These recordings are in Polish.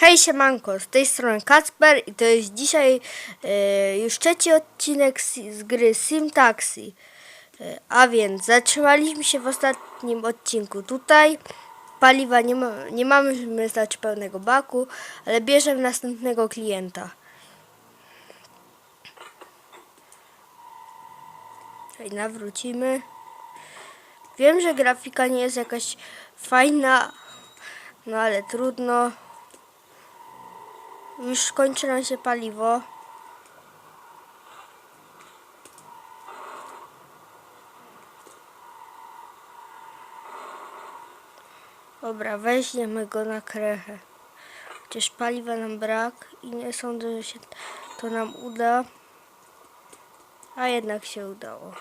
Hej siemanko, z tej strony Kacper i to jest dzisiaj e, już trzeci odcinek z, z gry Sim Taxi. E, a więc zatrzymaliśmy się w ostatnim odcinku tutaj. Paliwa nie, ma, nie mamy, stać pełnego baku, ale bierzemy następnego klienta. Tutaj nawrócimy. Wiem, że grafika nie jest jakaś fajna, no ale trudno. Już kończy nam się paliwo. Dobra, weźmiemy go na krechę. Chociaż paliwa nam brak i nie sądzę, że się to nam uda. A jednak się udało.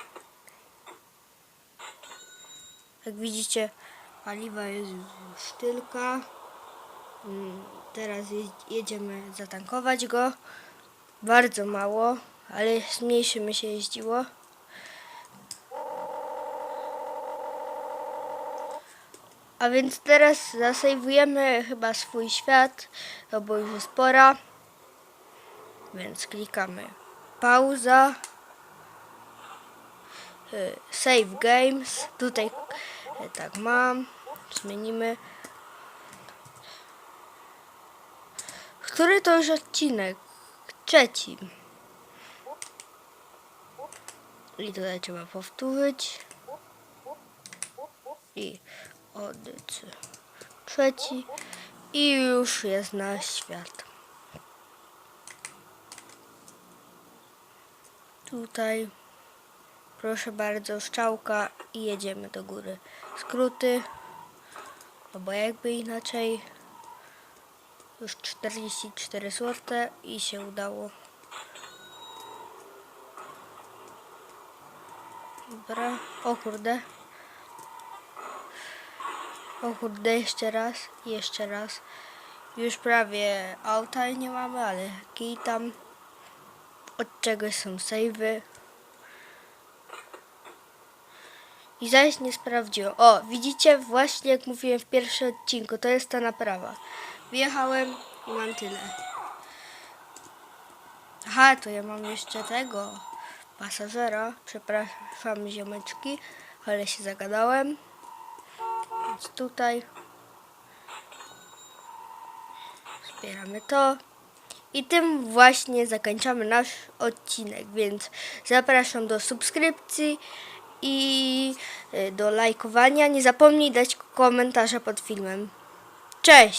Jak widzicie, paliwa jest już tylka. Mm, Teraz je- jedziemy zatankować go. Bardzo mało, ale z mniejszymi się jeździło. A więc teraz zasejwujemy chyba swój świat, no bo już jest pora. Więc klikamy pauza. y, Save games. Tutaj y, tak mam. Zmienimy. Który to już odcinek? Trzeci. I tutaj trzeba powtórzyć. I odycy. Trzeci. I już jest nasz świat. Tutaj. Proszę bardzo, strzałka i jedziemy do góry. Skróty. No bo jakby inaczej. Już 44 zł i się udało. Dobra, o kurde. O kurde, jeszcze raz, jeszcze raz. Już prawie auta nie mamy, ale kij tam. Od czegoś są save'y. I zaś nie sprawdziłem. O, widzicie, właśnie jak mówiłem w pierwszym odcinku, to jest ta naprawa. Wjechałem i mam tyle. Aha, to ja mam jeszcze tego pasażera. Przepraszam, ziomeczki, ale się zagadałem. Więc tutaj zbieramy to. I tym właśnie zakończamy nasz odcinek, więc zapraszam do subskrypcji i y, do lajkowania. Nie zapomnij dać komentarza pod filmem. Cześć!